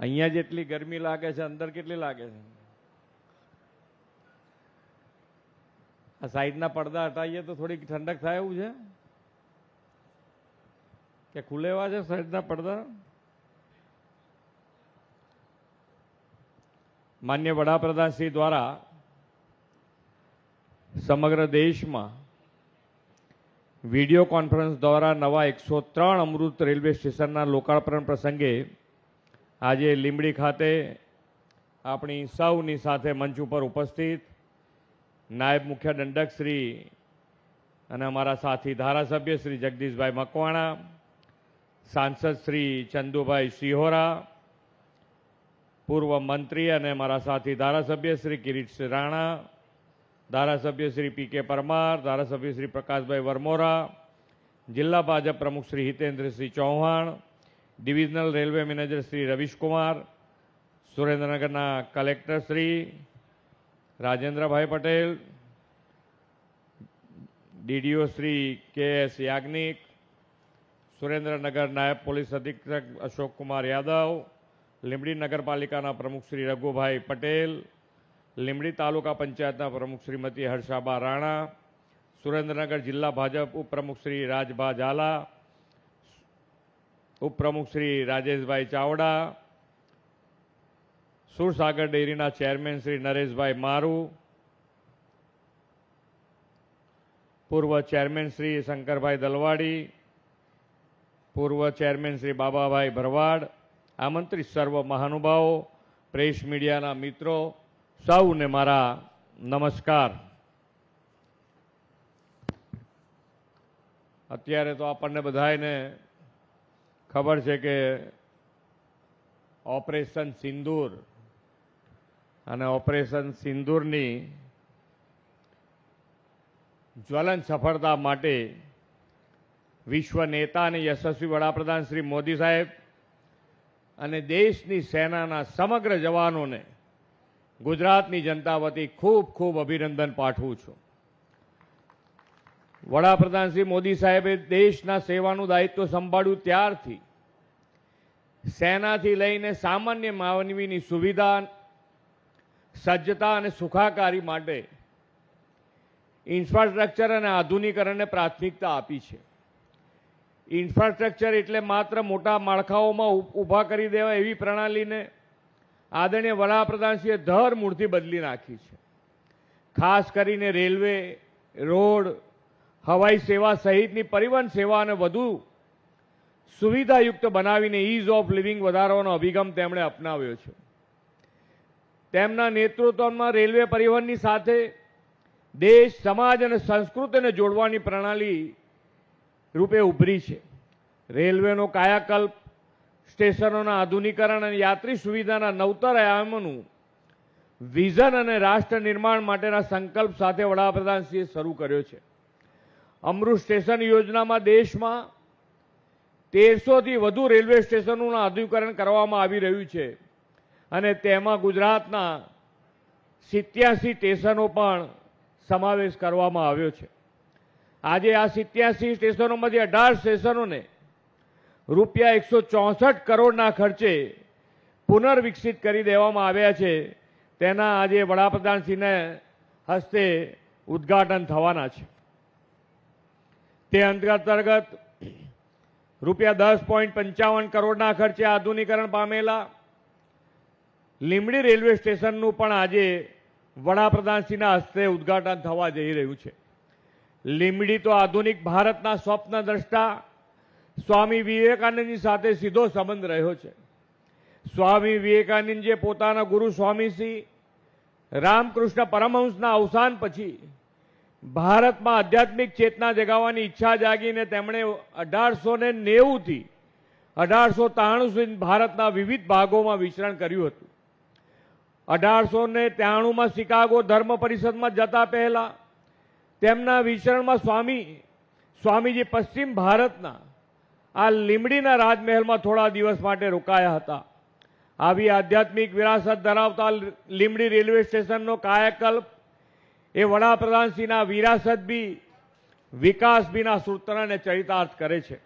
અહીંયા જેટલી ગરમી લાગે છે, અંદર કેટલી લાગે છે? આ સાઈડના પડદા હટાવીએ તો થોડીક ઠંડક થાય એવું છે? કે ખુલેવા છે સાઈડના પડદા? માન્ય વડાપ્રધાનશ્રી દ્વારા સમગ્ર દેશમાં વીડિયો કોન્ફરન્સ દ્વારા નવા એકસો ત્રણ અમૃત રેલવે સ્ટેશનના લોકાર્પણ પ્રસંગે આજે લીંબડી ખાતે આપણી સૌની સાથે મંચ ઉપર ઉપસ્થિત નાયબ મુખ્ય દંડક શ્રી અને અમારા સાથી ધારાસભ્ય શ્રી જગદીશભાઈ મકવાણા, સાંસદ શ્રી ચંદુભાઈ સિહોરા પૂર્વ મંત્રી અને મારા સાથી ધારાસભ્ય શ્રી કિરીટસિંહ રાણા, ધારાસભ્ય શ્રી પી કે પરમાર, ધારાસભ્ય શ્રી પ્રકાશભાઈ વરમોરા, જિલ્લા ભાજપ પ્રમુખ Shri Hitendrasinh Chauhan divisional railway manager Shri Ravishkumar સુરેન્દ્રનગરના collector Shri Rajendrabhai Patel DDO Shri K S Yagnik Surendranagar નાયબ પોલીસ અધિક્ષક અશોક કુમાર યાદવ લીંબડી નગરપાલિકાના પ્રમુખ શ્રી રઘુભાઈ પટેલ લીંબડી તાલુકા પંચાયતના પ્રમુખ શ્રીમતી હર્ષાબા રાણા સુરેન્દ્રનગર જિલ્લા ભાજપ ઉપપ્રમુખ શ્રી રાજભા ઝાલા ઉપપ્રમુખ શ્રી રાજેશભાઈ ચાવડા, સુરસાગર ડેરીના ચેરમેન શ્રી નરેશભાઈ મારુ, પૂર્વ ચેરમેન શ્રી શંકરભાઈ દલવાડી, પૂર્વ ચેરમેન શ્રી બાબાભાઈ ભરવાડ, આમંત્રિત સર્વ મહાનુભાવો, પ્રેસ મીડિયાના મિત્રો, સૌને મારા નમસ્કાર. અત્યારે તો આપણને બધાને ખબર છે કે ઓપરેશન સિંદૂર અને ઓપરેશન સિંદૂરની જ્વલન સફળતા માટે વિશ્વ નેતા અને યશસ્વી વડાપ્રધાન શ્રી મોદી સાહેબ અને દેશની સેનાના સમગ્ર જવાનોને ગુજરાતની જનતા વતી ખૂબ ખૂબ અભિનંદન પાઠવું છું. વડાપ્રધાન શ્રી મોદી સાહેબે દેશના સેવાનું દાયિત્વ સંભાળ્યું ત્યારથી સેનાથી લઈને સામાન્ય માનવીની સુવિધા, સજ્જતા અને સુખાકારી માટે ઇન્ફ્રાસ્ટ્રક્ચર અને આધુનિકરણને પ્રાથમિકતા આપી છે. ઇન્ફ્રાસ્ટ્રક્ચર એટલે માત્ર મોટા માળખાઓમાં ઊભા કરી દેવા એવી પ્રણાલીને આદરણીય વડાપ્રધાનશ્રીએ ધર મૂળથી બદલી નાખી છે. ખાસ કરીને રેલવે, રોડ, હવાઈ સેવા સહિતની પરિવહન સેવાને વધુ સુવિધાયુક્ત બનાવીને ઇઝ ઓફ લિવિંગ વધારવાનો અભિગમ તેમણે અપનાવ્યો છે. તેમના નેતૃત્વમાં રેલવે પરિવહનની સાથે દેશ, સમાજ અને સંસ્કૃતિને જોડવાની પ્રણાલી રૂપે ઉભરી છે. રેલવેનો કાયાકલ્પ, સ્ટેશનોના આધુનિકરણ અને યાત્રી સુવિધાના નવતર આયામોનું વિઝન અને રાષ્ટ્ર નિર્માણ માટેના સંકલ્પ સાથે વડાપ્રધાનશ્રીએ શરૂ કર્યો છે. અમૃત સ્ટેશન યોજનામાં દેશમાં તેરસોથી વધુ રેલવે સ્ટેશનોનું આધુનિકરણ કરવામાં આવી રહ્યું છે. અને તેમાં ગુજરાતના સિત્યાસી સ્ટેશનો પણ સમાવેશ કરવામાં આવ્યો છે. આજે આ સિત્યાસી સ્ટેશનોમાંથી અઢાર સ્ટેશનોને રૂપિયા એકસો ચોસઠ કરોડના ખર્ચે પુનર્વિકસિત કરી દેવામાં આવ્યા છે, તેના આજે વડાપ્રધાનશ્રીને હસ્તે ઉદ્ઘાટન થવાના છે. તે અંતર્ગત રૂપિયા દસ પોઈન્ટ પંચાવન કરોડના ખર્ચે આધુનિકરણ પામેલા. લીમડી રેલવે સ્ટેશનનું પણ આજે વડાપ્રધાનશ્રીના હસ્તે ઉદ્ઘાટન થવા જઈ રહ્યું છે. લીમડી તો આધુનિક ભારતના સ્વપ્ન દ્રષ્ટા. સ્વામી વિવેકાનંદની સાથે સીધો સંબંધ રહ્યો છે. સ્વામી વિવેકાનંદ જે પોતાના ગુરુ સ્વામીશ્રી રામકૃષ્ણ પરમહંસના અવસાન પછી ભારતમાં આધ્યાત્મિક ચેતના જગાવવાની ઈચ્છા જાગીને તેમણે અઢારસો ને નેવુંથી અઢારસો ત્રાણું સુધી ભારતના વિવિધ ભાગોમાં વિચરણ કર્યું હતું. અઢારસો ને ત્રાણુંમાં શિકાગો ધર્મ પરિષદમાં જતા પહેલા તેમના વિચરણમાં સ્વામી, સ્વામીજી પશ્ચિમ ભારતના આ લીમડીના રાજમહેલમાં થોડા દિવસ માટે રોકાયા હતા. આવી આધ્યાત્મિક વિરાસત ધરાવતા લીમડી રેલવે સ્ટેશનનો કાયાકલ્પ એ વડાપ્રધાનશ્રીના વિરાસત બી, વિકાસ બીના સૂત્રને ચરિતાર્થ કરે છે.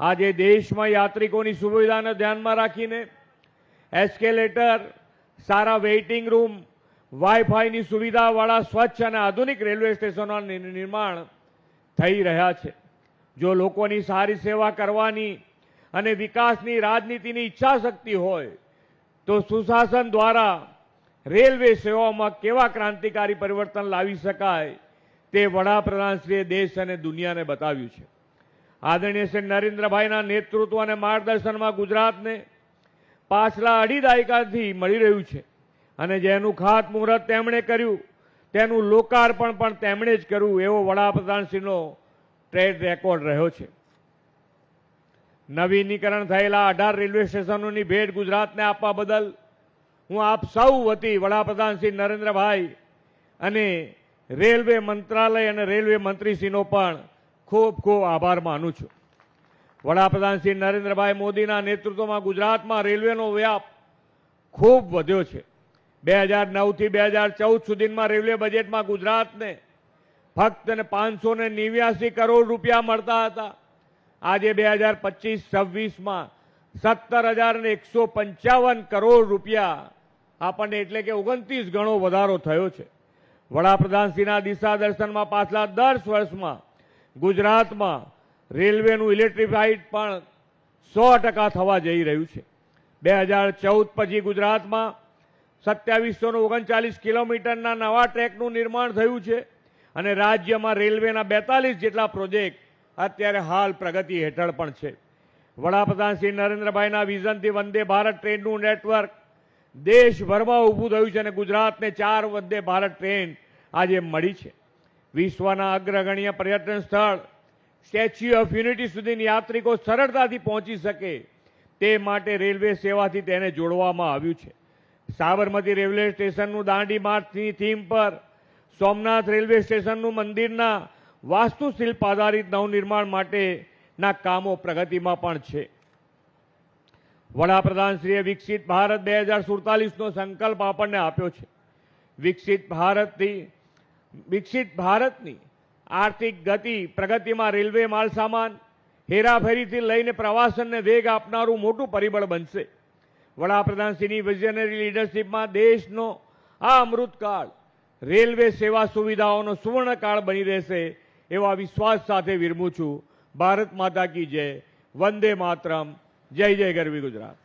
આજે દેશમાં યાત્રિકોની સુવિધાને ધ્યાનમાં રાખીને એસ્કેલેટર, સારા વેઇટિંગ રૂમ વાઈફાઈની સુવિધાવાળા સ્વચ્છ અને આધુનિક રેલવે સ્ટેશનોના નિર્માણ થઈ રહ્યા છે. જો લોકોની સારી સેવા કરવાની અને વિકાસની રાજનીતિની ઈચ્છા શક્તિ હોય, તો સુશાસન દ્વારા રેલવે સેવાઓમાં કેવા ક્રાંતિકારી પરિવર્તન લાવી શકાય તે વડાપ્રધાનશ્રીએ દેશ અને દુનિયાને બતાવ્યું છે. આદરણીય શ્રી નરેન્દ્રભાઈના નેતૃત્વ અને માર્ગદર્શનમાં ગુજરાતને પાછલા અઢી દાયકાથી મળી રહ્યું છે અને જેનું ખાતમુહૂર્ત તેમણે કર્યું, તેનું લોકાર્પણ પણ તેમણે જ કર્યું એવો વડાપ્રધાનશ્રીનો ટ્રેડ રેકોર્ડ રહ્યો છે. નવીનીકરણ થયેલા અઢાર રેલવે સ્ટેશનોની ભેટ ગુજરાતને આપવા બદલ હું આપ સૌ વતી વડાપ્રધાન શ્રી નરેન્દ્રભાઈ અને રેલવે મંત્રાલય અને રેલવે મંત્રીશ્રીનો પણ ખૂબ ખૂબ આભાર માનું છું. વડાપ્રધાન શ્રી નરેન્દ્રભાઈ મોદીના નેતૃત્વમાં ગુજરાતમાં રેલવેનો વ્યાપ ખૂબ વધ્યો છે. બે હજાર નવથી બે હજાર ચૌદ સુધીમાં રેલવે બજેટમાં ગુજરાતને ફક્ત ને પાંચસો ને નેવ્યાસી કરોડ રૂપિયા મળતા હતા. આજે બે હજાર પચીસ છવ્વીસમાં સત્તર હજાર ને એકસો પંચાવન કરોડ રૂપિયા આપણને એટલે કે ઓગણત્રીસ ગણો વધારો થયો છે. વડાપ્રધાનશ્રીના દિશા દર્શનમાં પાછલા દસ વર્ષમાં ગુજરાતમાં રેલવેનું ઇલેક્ટ્રિફાઈડ પણ સો ટકા થવા જઈ રહ્યું છે. બે હજાર ચૌદ પછી ગુજરાતમાં સત્યાવીસો ઓગણચાલીસ કિલોમીટરના નવા ટ્રેકનું નિર્માણ થયું છે અને રાજ્યમાં રેલવેના બેતાલીસ જેટલા પ્રોજેક્ટ અત્યારે હાલ પ્રગતિ હેઠળ પણ છે. વડાપ્રધાન શ્રી નરેન્દ્રભાઈના વિઝનથી વંદે ભારત ટ્રેનનું નેટવર્ક દેશભરમાં ઊભું થયું છે અને ગુજરાતને ચાર વંદે ભારત ટ્રેન આજે મળી છે. વિશ્વના અગ્રગણ્ય પર્યટન સ્થળ, સ્ટેચ્યુ ઓફ યુનિટી સુધીની યાત્રિકો સરળતાથી પહોંચી શકે તે માટે રેલવે સેવાથી તેને જોડવામાં આવ્યું છે. સાબરમતી રેલવે સ્ટેશનનું દાંડી માર્ચની થીમ પર સોમનાથ રેલવે સ્ટેશનનું મંદિરના વાસ્તુશિલ્પ આધારિત નવનિર્માણ માટેના કામો પ્રગતિમાં પણ છે. વડાપ્રધાનશ્રીએ વિકસિત ભારત બે હજાર સુડતાલીસનો સંકલ્પ આપણને આપ્યો છે. વિકસિત ભારતથી વિકસિત ભારતની આર્થિક ગતિ પ્રગતિમાં રેલવે માલસામાન હેરાફેરીથી લઈને પ્રવાસનને વેગ આપનારું મોટું પરિબળ બનશે. વડાપ્રધાનશ્રીની વિઝનરી લીડરશીપમાં દેશનો આ અમૃતકાળ રેલવે સેવા સુવિધાઓનો સુવર્ણકાળ બની રહેશે એવા વિશ્વાસ સાથે વિરમું છું. ભારત માતા કી જય. વંદે માતરમ. જય જય ગરવી ગુજરાત.